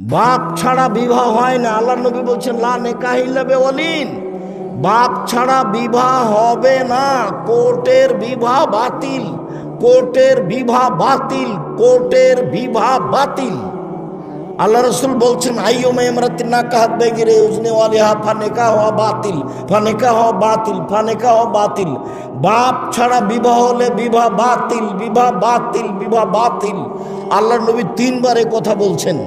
বাপ ছাড়া বিবাহ হয় না। আল্লাহ নবী বলছেন, লা নেকাহিল্লাবে অলিন বাপ ছাড়া বিবাহ হবে না। কোর্টের বিবাহ বাতিল। কোর্টের বিবাহ বাতিল। কোর্টের বিবাহ বাতিল। আল্লাহ রসুল বলছেন আইও মেমরাতিন না কাহাত বেগিরে উজনে ওয়ালিহা ফানেকা হওয়া বাতিল। ফানেকা হওয়া বাতিল। ফানেকা হওয়া বাতিল। বাপ ছাড়া বিবাহ হলে বিবাহ বাতিল বিবাহ বাতিল বিবাহ বাতিল। আল্লাহ নবী তিনবার কথা বলছেন।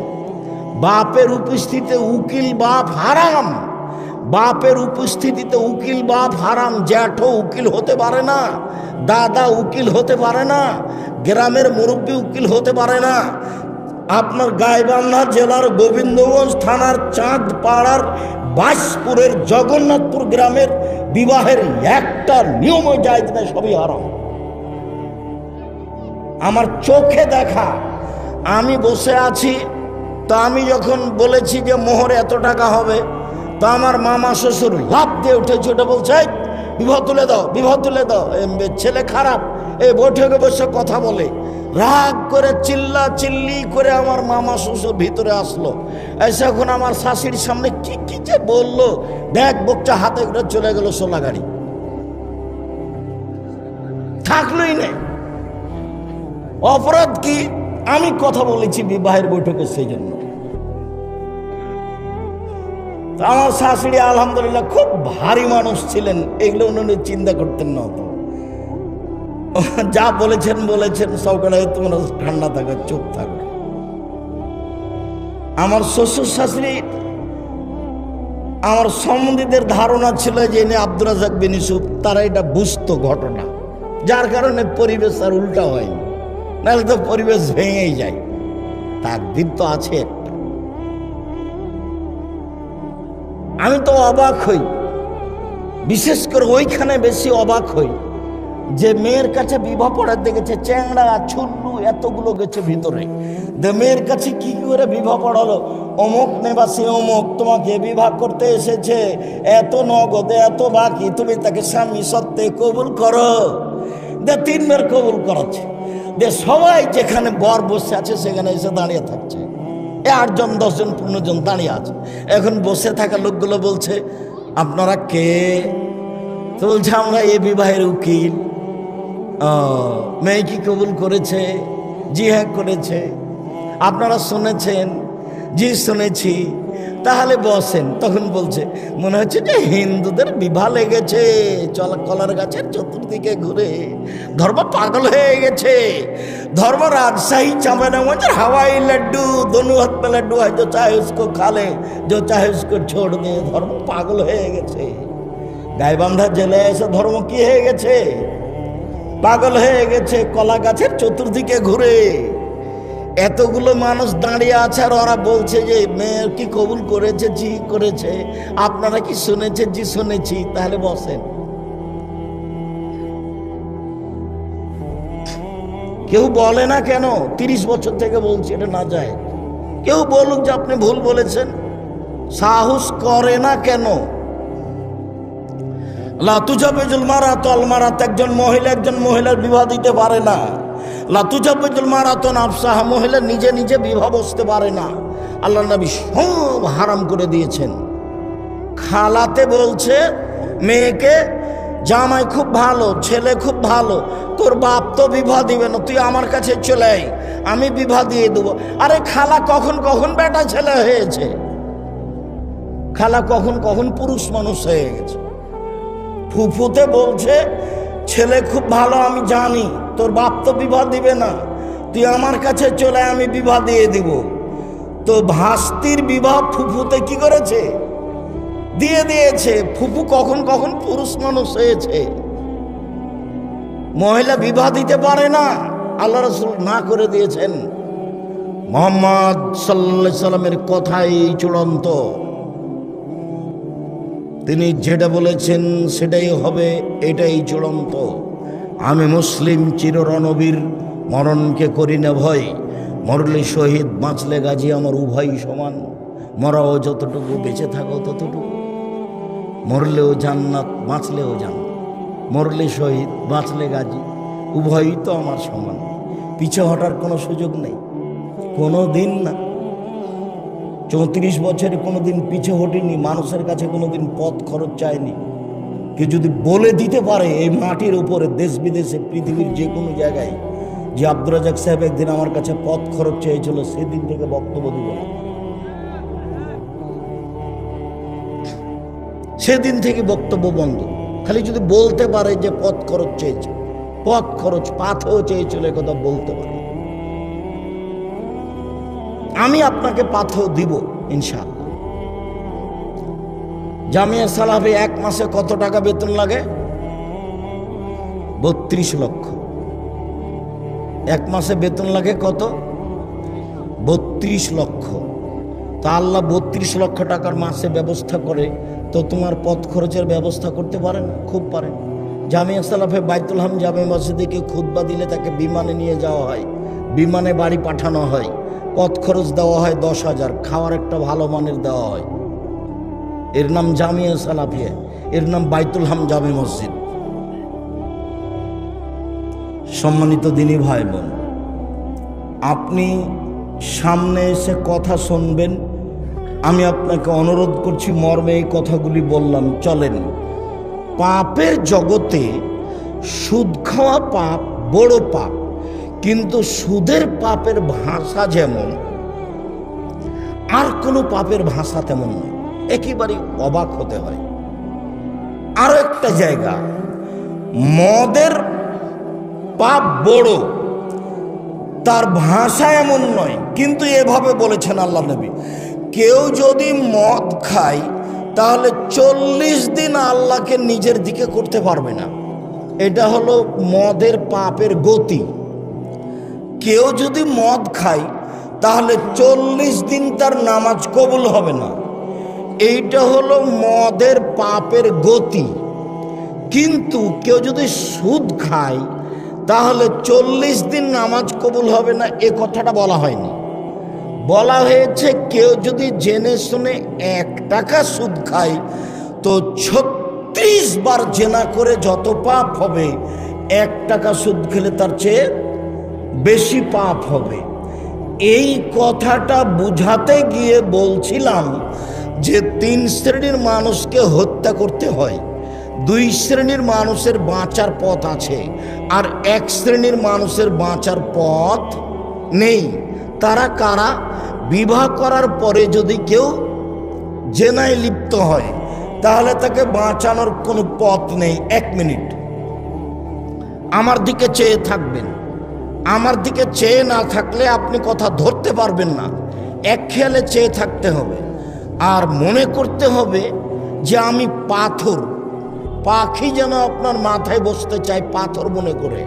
বাপের উপস্থিতিতে উকিল বাপ হারাম। বাপের উপস্থিতিতে উকিল বাপ হারাম, জ্যাঠো উকিল হতে পারে না, দাদা উকিল হতে পারে না, গ্রামের মুরব্বী উকিল হতে পারে না। আপনার গাইবান্ধা জেলার গোবিন্দগঞ্জ থানার চাঁদ পাড়ার বাসপুরের জগন্নাথপুর গ্রামের বিবাহের একটা নিয়মও যায় না সবই হারাম। আমার চোখে দেখা, আমি বসে আছি তো আমি যখন বলেছি যে মোহর এত টাকা হবে তা আমার মামা শ্বশুর লাভ দিয়ে উঠেছে ওটা বলছে "এই, বিবাহ তুলে দাও বিবাহ তুলে দাও। ছেলে খারাপ এই বৈঠকে বসে কথা বলে। রাগ করে চিল্লা চিল্লি করে আমার মামা শ্বশুর ভিতরে আসলো। এসে এখন আমার শাশুড়ির সামনে কি কি যে বলল ব্যাগ বকটা হাতে করে চলে গেল সোলা গাড়ি। থাকলোই নেই অপরাধ কি? আমি কথা বলেছি বিবাহের বৈঠকে সেই জন্য। আমার শাশুড়ি আলহামদুলিল্লাহ খুব ভারী মানুষ ছিলেন। এগুলো উনি চিন্তা করতেন না অত। যা বলেছেন বলেছেন সকালে তোমরা ঠান্ডা থাকো, চুপ থাকো। আমার শ্বশুর শাশুড়ি, আমার সম্বন্ধীদের ধারণা ছিল যে ইনি আব্দুল রাজাক বিন ইউসুফ, তারা এটা বুঝতো ঘটনা। যার কারণে পরিবেশ আর উল্টা হয়নি। নাহলে তো পরিবেশ ভেঙেই যায়। তাকদির তো আছে। আমি তো অবাক হই। বিশেষ করে ওইখানে বেশি অবাক হই যে মেয়ের কাছে বিবাহ পড়ার দেখেছে চ্যাংড়া, ছুল্লু এতগুলো গেছে ভিতরে। যে মেয়ের কাছে কি করে বিবাহ পড়ালো? অমুক নেবাসী অমুক, তোমাকে বিবাহ করতে এসেছে, এত নগদ, এত বাকি, তুমি তাকে স্বামী সত্ত্বে কবুল করো। দে তিনবার কবুল করাচ্ছে। দে সবাই যেখানে বর বসে আছে, সেখানে এসে দাঁড়িয়ে থাকছে। এ আটজন, দশজন পনেরো জন দাঁড়িয়ে আছে। এখন বসে থাকা লোকগুলো বলছে, আপনারা কে? বলছে, আমরা এ বিবাহের উকিল। মেয়ে কি কবুল করেছে? জি হ্যাঁ করেছে। আপনারা শুনেছেন? জি শুনেছি। তাহলে বসেন। তখন বলছে, মনে হচ্ছে যে হিন্দুদের বিভা লেগেছে, চল কলার গাছের চতুর্দিকে ঘুরে। ধর্ম পাগল হয়ে গেছে। ধর্ম রাজশাহী চামানা মজার হাওয়াই লাড্ডু, দনু হাত লাড্ডু, হয় তো চাহে খালে, যো চাহে উসকো ছোড় দে ধর্ম পাগল হয়ে গেছে। গাইবান্ধা জেলে এসে ধর্ম কি হয়ে গেছে? পাগল হয়ে গেছে কলা গাছের চতুর্দিকে ঘুরে। এতগুলো মানুষ দাঁড়িয়ে আছে আর ওরা বলছে যে, মেয়ের কি কবুল করেছে? জি করেছে। আপনারা কি শুনেছে? জি শুনেছি। তাহলে বসেন। কেউ বলে না কেন? তিরিশ বছর থেকে বলছি, এটা না যায়। কেউ বলুক যে, আপনি ভুল বলেছেন। সাহস করে না কেন? লাতুজাবেজুল মারাত আল মারাত, একজন মহিলা একজন মহিলার বিবাহ দিতে পারে না। লাতুজাবেজুল মারাতন আফসাহা মহিলা নিজে নিজে বিবাহ বসতে পারে না। আল্লাহ নবী সব হারাম করে দিয়েছেন। খালাতে বলছে, মেয়েকে জামাই খুব ভালো, ছেলে খুব ভালো, তোর বাপ তো বিবাহ দিবে না, তুই আমার কাছে চলে আয়, আমি বিবাহ দিয়ে দেবো। আরে খালা কখন কখন বেটা ছেলে হয়েছে? খালা কখন কখন পুরুষ মানুষ হয়ে গেছে? ফুফুতে বলছে ছেলে খুব ভালো, আমি জানি। তোর বাপ তো বিবাহ দিবে না। তুই আমার কাছে চলে আমি বিবাহ দিয়ে দিব। তো ভাস্তির বিবাহ ফুফুতে কি করেছে? দিয়ে দিয়েছে। ফুফু কখন কখন পুরুষ মানুষ হয়েছে। মহিলা বিবাহ দিতে পারে না। আল্লাহ রসুল না করে দিয়েছেন। মোহাম্মদ সাল্লা সাল্লামের কথাই চূড়ান্ত। তিনি যেটা বলেছেন সেটাই হবে, এটাই চূড়ান্ত আমি মুসলিম চিররণবীর, মরণকে করি না ভয়। মরলে শহীদ, বাঁচলে গাজী আমার উভয় সমান। মরাও যতটুকু, বেঁচে থাকো ততটুকু। মরলেও জান্নাত, বাঁচলেও জান্নাত। মরলে শহীদ, বাঁচলে গাজী, উভয়ই তো আমার সমান। পিছে হটার কোনো সুযোগ নেই। কোনো দিন না। চৌত্রিশ বছরে কোনোদিন পিছে হটিনি, মানুষের কাছে কোনোদিন পথ খরচ চায়নি। কে যদি বলে দিতে পারে, এই মাটির উপরে দেশ বিদেশে, পৃথিবীর যে কোনো জায়গায়, যে আব্দুর রাজাক সাহেব একদিন আমার কাছে পথ খরচ চেয়েছিল, সেদিন থেকে বক্তব্য দিব না। সেদিন থেকে বক্তব্য বন্ধ। খালি যদি বলতে পারে যে পথ খরচ চেয়েছে, পথ খরচ, পাথেও চেয়েছিল কথা বলতে পারে। আমি আপনাকে পাথর দিব, ইনশাআল্লাহ। জামিয়া সালাফে এক মাসে কত টাকা বেতন লাগে? বত্রিশ লক্ষ। এক মাসে বেতন লাগে কত? বত্রিশ লক্ষ। তা আল্লাহ বত্রিশ লক্ষ টাকার মাসে ব্যবস্থা করে তো তোমার পথ খরচের ব্যবস্থা করতে পারেন? খুব পারেন। জামিয়া সালাফে বাইতুল হাম জামে মসজিদে কেউ খুদ্া দিলে তাকে বিমানে নিয়ে যাওয়া হয়, বিমানে বাড়ি পাঠানো হয়। পথ খরচ দেওয়া হয় দশ হাজার খাওয়ার একটা ভালো মানের দেওয়া হয়। এর নাম জামিয়া সালাফিয়া, এর নাম বাইতুল হাম জামে মসজিদ। সম্মানিত দিনী ভাই বোন আপনি সামনে এসে কথা শুনবেন, আমি আপনাকে অনুরোধ করছি মর্মে এই কথাগুলি বললাম, চলেন। পাপের জগতে সুদ খাওয়া পাপ, বড় পাপ। কিন্তু সুদের পাপের ভাষা যেমন, আর কোনো পাপের ভাষা তেমন নয়। একেবারে অবাক হতে হয়। আরও একটা জায়গা, মদের পাপ বড়, তার ভাষা এমন নয়, কিন্তু এভাবে বলেছেন আল্লাহ নবী, কেউ যদি মদ খায়, তাহলে চল্লিশ দিন আল্লাহকে নিজের দিকে করতে পারবে না। এটা হলো মদের পাপের গতি। কেউ যদি মদ খায়, তাহলে চল্লিশ দিন তার নামাজ কবুল হবে না। এইটা হলো মদের পাপের গতি। কিন্তু কেউ যদি সুদ খায়, তাহলে চল্লিশ দিন নামাজ কবুল হবে না, এ কথাটা বলা হয়নি। বলা হয়েছে, কেউ যদি জেনে শুনে এক টাকা সুদ খায়, তো ছত্রিশ বার জেনা করে যত পাপ হবে, এক টাকা সুদ খেলে তার চেয়ে বেশি পাপ হবে। এই কথাটা বুঝাতে গিয়ে বলছিলাম যে তিন শ্রেণির মানুষকে হত্যা করতে হয়। দুই শ্রেণির মানুষের বাঁচার পথ আছে আর এক শ্রেণির মানুষের বাঁচার পথ নেই। তারা কারা? বিবাহ করার পরে যদি কেউ জেনায় লিপ্ত হয়, তাহলে তাকে বাঁচানোর কোনো পথ নেই। এক মিনিট। আমার দিকে চেয়ে থাকবেন। আমার দিকে চেয়ে না থাকলে আপনি কথা ধরতে পারবেন না। এক খেয়ালে চেয়ে থাকতে হবে। আর মনে করতে হবে যে আমি পাথর। পাখি যেন আপনার মাথায় বসতে চায় পাথর মনে করে।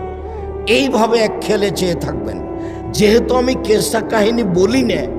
এইভাবে এক খেলে চেয়ে থাকবেন। যেহেতু আমি কেসা কাহিনী বলি না